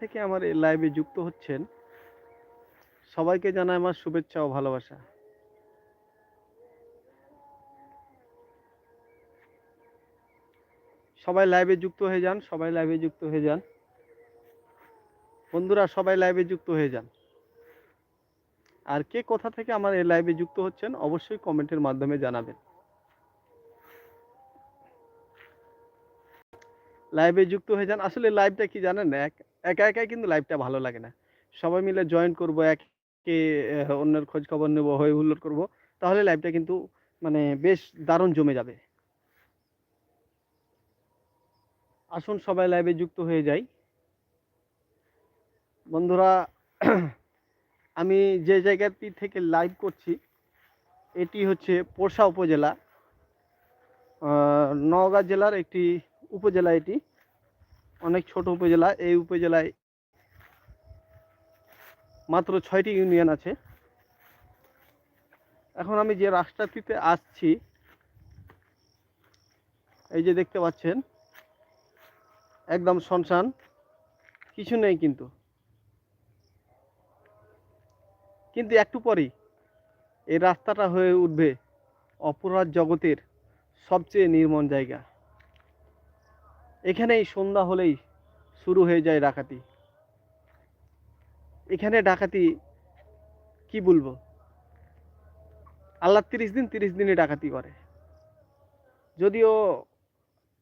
থেকে আমার এই লাইভে যুক্ত হচ্ছেন। সবাইকে জানাই আমার শুভেচ্ছা ও ভালোবাসা। সবাই লাইভে যুক্ত হয়ে যান, সবাই লাইভে যুক্ত হয়ে যান। বন্ধুরা, সবাই লাইভে যুক্ত হয়ে যান। আর কে কোথা থেকে আমার এই লাইভে যুক্ত হচ্ছেন, অবশ্যই কমেন্টের মাধ্যমে জানাবেন। লাইভে যুক্ত হয়ে যান। আসলে লাইভটা কি জানেন, এক একা, একাই কিন্তু লাইভটা ভালো লাগে না। সবাই মিলে জয়েন করব, একে অন্যের খোঁজ খবর নেব, হই হুল্লোড় করব, তাহলে লাইভটা কিন্তু মানে বেশ দারুণ জমে যাবে। আসুন সবাই লাইভে যুক্ত হয়ে যাই। বন্ধুরা, আমি যে জায়গাটি থেকে লাইভ করছি, এটি হচ্ছে পোরশা উপজেলা। নওগাঁ জেলার একটি উপজেলা এটি। অনেক ছোট উপজেলা, এই উপজেলায় মাত্র ছয়টি ইউনিয়ন আছে। এখন আমি যে রাস্তাটিতে আসছি, এই যে দেখতে পাচ্ছেন, একদম শনশান কিছু নেই কিন্তু। কিন্তু একটু পরেই এই রাস্তাটা হয়ে উঠবে অপরাধ জগতের সবচেয়ে নির্মম জায়গা। এখানেই সন্ধ্যা হলেই শুরু হয়ে যায় ডাকাতি। এখানে ডাকাতি কি বলব? আল্লাহ তিরিশ দিন তিরিশ দিনে ডাকাতি করে। যদিও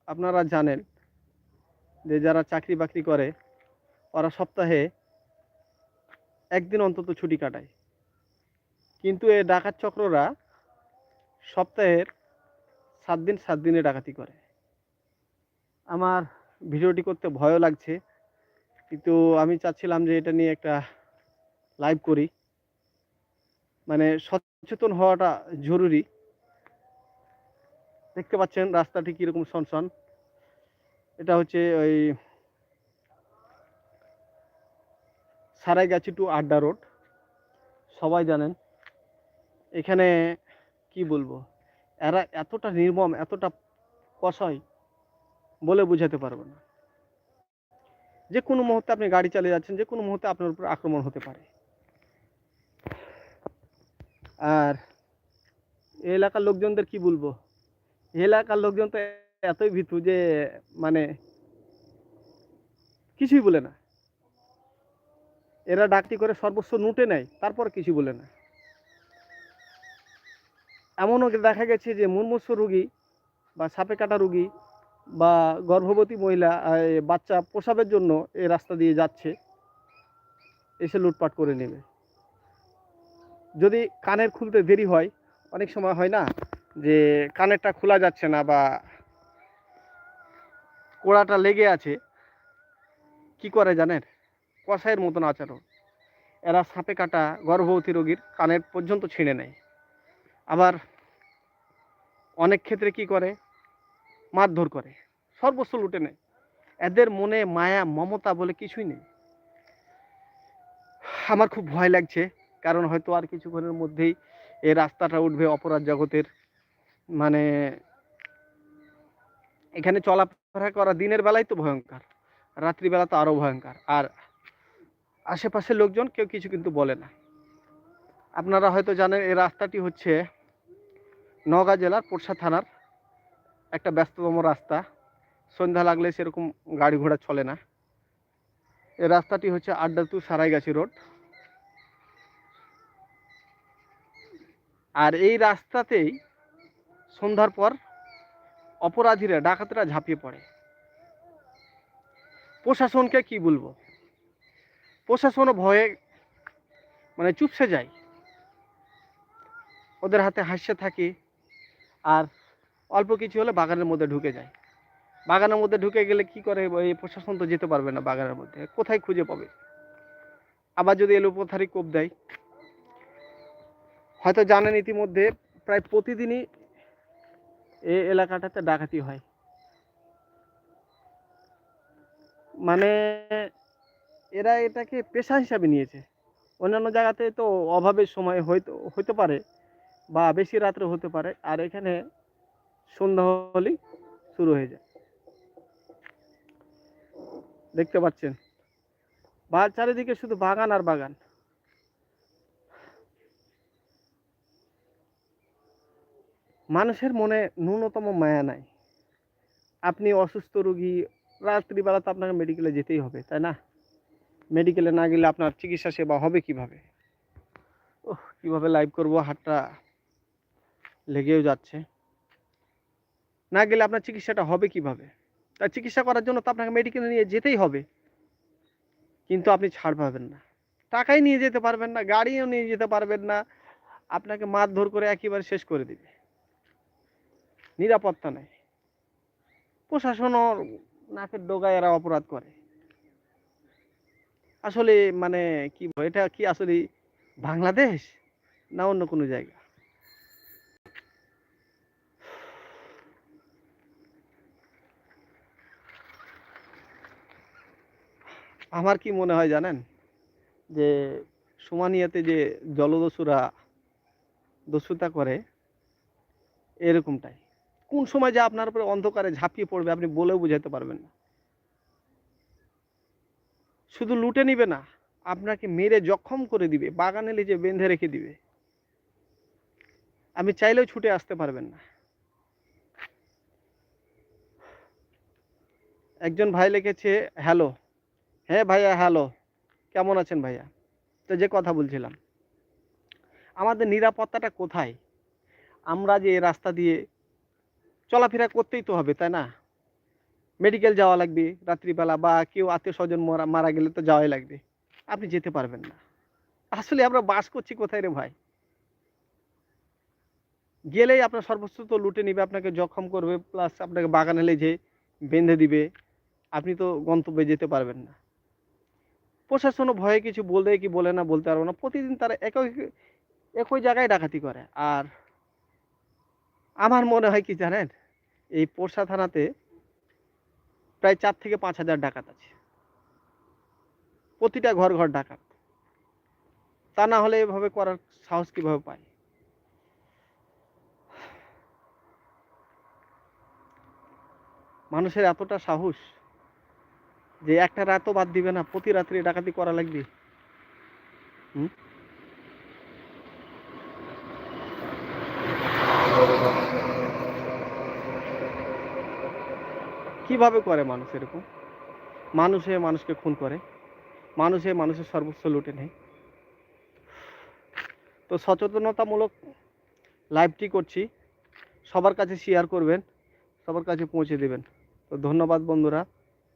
আপনারা জানেন যে যারা চাকরি বাকরি করে, ওরা সপ্তাহে একদিন অন্তত ছুটি কাটায়। কিন্তু এ ডাকাত চক্ররা সপ্তাহের সাত দিন সাত দিনে ডাকাতি করে। আমার ভিডিওটি করতে ভয়ও লাগছে। কিন্তু আমি চাচ্ছিলাম যে এটা নিয়ে একটা লাইভ করি। মানে সচেতন হওয়াটা জরুরি। দেখতে পাচ্ছেন রাস্তাটি কীরকম সনসন। এটা হচ্ছে ওই সারাইগাছি টু আড্ডা রোড। সবাই জানেন। এখানে কি বলব? এরা এতটা নির্মম, এতটা কষায় বলে বোঝাতে পারব না। যে কোনো মুহূর্তে আপনি গাড়ি চালিয়ে যাচ্ছেন, যে কোনো মুহূর্তে আপনার উপর আক্রমণ হতে পারে। আর এলাকার লোকজনদের কি বলব? এলাকার লোকজন তো এতই ভীতু যে মানে কিছুই বলে না। এরা ডাকটি করে সর্বস্ব নুটে নেয়, তারপর কিছু বলে না। এমনও দেখা গেছে যে মুমূর্ষ রুগী বা সাপে কাটা রুগী বা গর্ভবতী মহিলা বাচ্চা প্রসাবের জন্য এই রাস্তা দিয়ে যাচ্ছে, এসে লুটপাট করে নেবে। যদি কানের খুলতে দেরি হয়, অনেক সময় হয় না যে কানেরটা খোলা যাচ্ছে না বা কোড়াটা লেগে আছে, কি করে জানেন? কষাইয়ের মতন আচরণ। এরা সাপে কাটা গর্ভবতী রোগীর কানের পর্যন্ত ছিঁড়ে নেয়। আবার অনেক ক্ষেত্রে কি করে? মারধর করে, সর্বস্ব লুটে নেয়। এদের মনে মায়া, মমতা বলে কিছুই নেই। আমার খুব ভয় লাগছে, কারণ হয়তো আর কিছুক্ষণের মধ্যেই এই রাস্তাটা উঠবে অপরাধ জগতের। মানে এখানে চলাফেরা করা দিনের বেলায় তো ভয়ঙ্কর, রাত্রিবেলা তো আরও ভয়ঙ্কর। আর আশেপাশের লোকজন কেউ কিছু কিন্তু বলে না। আপনারা হয়তো জানেন, এই রাস্তাটি হচ্ছে নওগাঁ জেলার পোরশা থানার একটা ব্যস্ততম রাস্তা। সন্ধ্যা লাগলে সেরকম গাড়ি ঘোড়া চলে না। এই রাস্তাটি হচ্ছে আড্ডা টু সারাইগাছি রোড। আর এই রাস্তাতেই সন্ধ্যার পর অপরাধীরা, ডাকাতরা ঝাঁপিয়ে পড়ে। প্রশাসনকে কি বলব? প্রশাসনও ভয়ে মানে চুপসে যায়। ওদের হাতে হাসছে থাকে। আর অল্প কিছু হলে বাগানের মধ্যে ঢুকে যায়। বাগানের মধ্যে ঢুকে গেলে কি করে এই প্রশাসন তো যেতে পারবে না বাগানের মধ্যে, কোথায় খুঁজে পাবে? আবার যদি এলোপথারি কোপ দেয়, হয়তো জানেন ইতিমধ্যে প্রায় প্রতিদিনই এই এলাকাটাতে ডাকাতি হয়। মানে এরা এটাকে পেশা হিসাবে নিয়েছে। অন্যান্য জায়গাতে তো অভাবের সময় হয়তো, হতে পারে বা বেশি রাত্রে হতে পারে। আর এখানে সন্ধ্যা হলেই শুরু হয়ে যায়। দেখতে পাচ্ছেন? বা চারিদিকে শুধু বাগান আর বাগান। মানুষের মনে ন্যূনতম মায়া নাই। আপনি অসুস্থ রোগী, রাত্রিবেলা তো আপনাকে মেডিকেলে যেতেই হবে, তাই না? মেডিকেলে না গেলে আপনার চিকিৎসা সেবা হবে কীভাবে? ওহ, কীভাবে লাইভ করব? হাতটা লেগেও যাচ্ছে। না গেলে আপনার চিকিৎসাটা হবে কীভাবে? তার চিকিৎসা করার জন্য তো আপনাকে মেডিকেলে নিয়ে যেতেই হবে। কিন্তু আপনি ছাড় পাবেন না। টাকাই নিয়ে যেতে পারবেন না, গাড়িও নিয়ে যেতে পারবেন না। আপনাকে মারধর করে একেবারে শেষ করে দিবে। নিরাপত্তা নেই। প্রশাসনও নাকের ডোগায় এরা অপরাধ করে। আসলে মানে কি এটা কি আসলে বাংলাদেশ না অন্য কোনো জায়গা? আমার কি মনে হয় জানেন? যে সোমানিয়াতে যে জলদস্যুরা দস্যুতা করে, এরকমটাই। কোন সময় যে আপনার উপরে অন্ধকারে ঝাঁপিয়ে পড়বে আপনি বলেও বুঝাতে পারবেন না। শুধু লুটে নিবে না, আপনাকে মেরে জখম করে দিবে, বাগানে লিজে বেঁধে রেখে দিবে। আমি চাইলেও ছুটে আসতে পারবেন না। একজন ভাই লিখেছে, হ্যালো হ্যাঁ ভাইয়া হ্যালো কেমন আছেন ভাইয়া? তো যে কথা বলছিলাম, আমাদের নিরাপত্তাটা কোথায়? আমরা যে রাস্তা দিয়ে চলাফেরা করতেই তো হবে, তাই না? মেডিকেল যাওয়া লাগবে রাত্রিবেলা বা কেউ আত্মীয় স্বজন মারা মারা গেলে তো যাওয়াই লাগবে। আপনি যেতে পারবেন না। আসলে আমরা বাস করছি কোথায় রে ভাই? গেলেই আপনার সর্বোচ্চ তো লুটে নিবে, আপনাকে জখম করবে প্লাস আপনাকে বাগানে লেজে বেঁধে দিবে। আপনি তো গন্তব্যে যেতে পারবেন না। প্রশাসনও ভয়ে কিছু বলবে কি বলে না বলতে পারব না। প্রতিদিন তারা একই একই জায়গায় ডাকাতি করে। আর আমার মনে হয় কি জানেন? এই পোরশা থানাতে প্রায় চার থেকে পাঁচ হাজার ডাকাত আছে। প্রতিটা ঘর ঘর ডাকাত। তা না হলে এভাবে করার সাহস কীভাবে পায়? মানুষের এতটা সাহস যে একটা রাতও বাদ দিবে না, প্রতি রাত্রে ডাকাতি করা লাগবে। হুম? কীভাবে করে মানুষ এরকম? মানুষে মানুষকে খুন করে। মানুষে মানুষের সর্বোচ্চ লুটে নেয়। তো সচেতনতামূলক লাইভটি করছি। সবার কাছে শেয়ার করবেন, সবার কাছে পৌঁছে দেবেন। তো ধন্যবাদ বন্ধুরা।